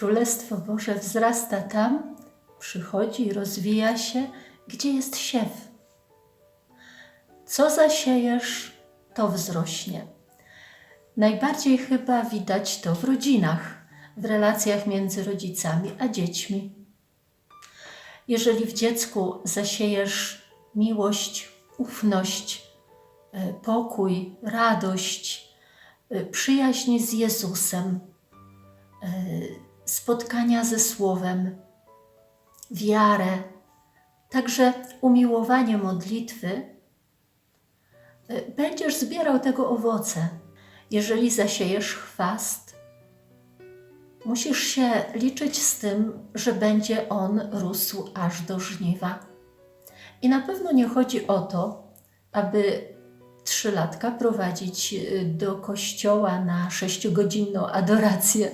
Królestwo Boże wzrasta tam, przychodzi i rozwija się, gdzie jest siew. Co zasiejesz, to wzrośnie. Najbardziej chyba widać to w rodzinach, w relacjach między rodzicami a dziećmi. Jeżeli w dziecku zasiejesz miłość, ufność, e, pokój, radość, e, przyjaźń z Jezusem, e, spotkania ze Słowem, wiarę, także umiłowanie modlitwy, e, będziesz zbierał tego owoce. Jeżeli zasiejesz chwast, musisz się liczyć z tym, że będzie on rósł aż do żniwa. I na pewno nie chodzi o to, aby trzylatka prowadzić y, do kościoła na sześciogodzinną adorację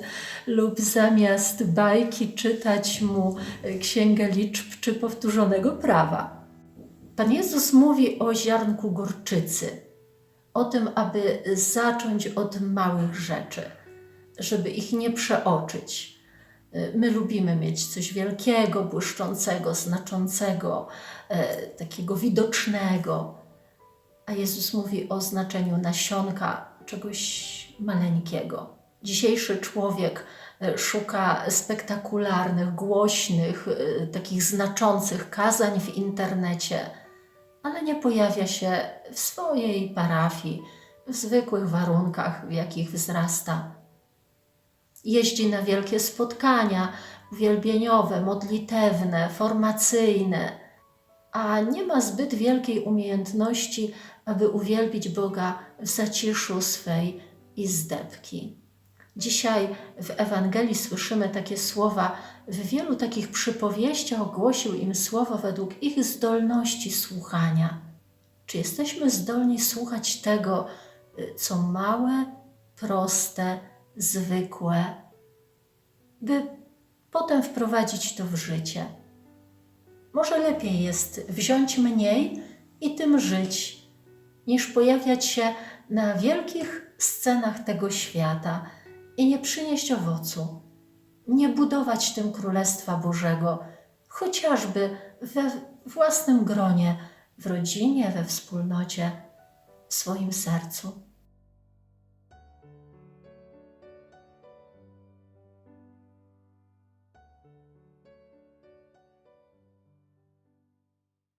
lub zamiast bajki czytać mu y, księgę liczb czy powtórzonego prawa. Pan Jezus mówi o ziarnku gorczycy, o tym, aby zacząć od małych rzeczy, żeby ich nie przeoczyć. Y, My lubimy mieć coś wielkiego, błyszczącego, znaczącego, e, takiego widocznego. A Jezus mówi o znaczeniu nasionka, czegoś maleńkiego. Dzisiejszy człowiek e, szuka spektakularnych, głośnych, e, takich znaczących kazań w internecie, ale nie pojawia się w swojej parafii, w zwykłych warunkach, w jakich wzrasta. Jeździ na wielkie spotkania uwielbieniowe, modlitewne, formacyjne, a nie ma zbyt wielkiej umiejętności, aby uwielbić Boga w zaciszu swej izdebki. Dzisiaj w Ewangelii słyszymy takie słowa, w wielu takich przypowieściach ogłosił im słowo według ich zdolności słuchania. Czy jesteśmy zdolni słuchać tego, co małe, proste, zwykłe, by potem wprowadzić to w życie? Może lepiej jest wziąć mniej i tym żyć, niż pojawiać się na wielkich scenach tego świata i nie przynieść owocu, nie budować tym Królestwa Bożego, chociażby we własnym gronie, w rodzinie, we wspólnocie, w swoim sercu.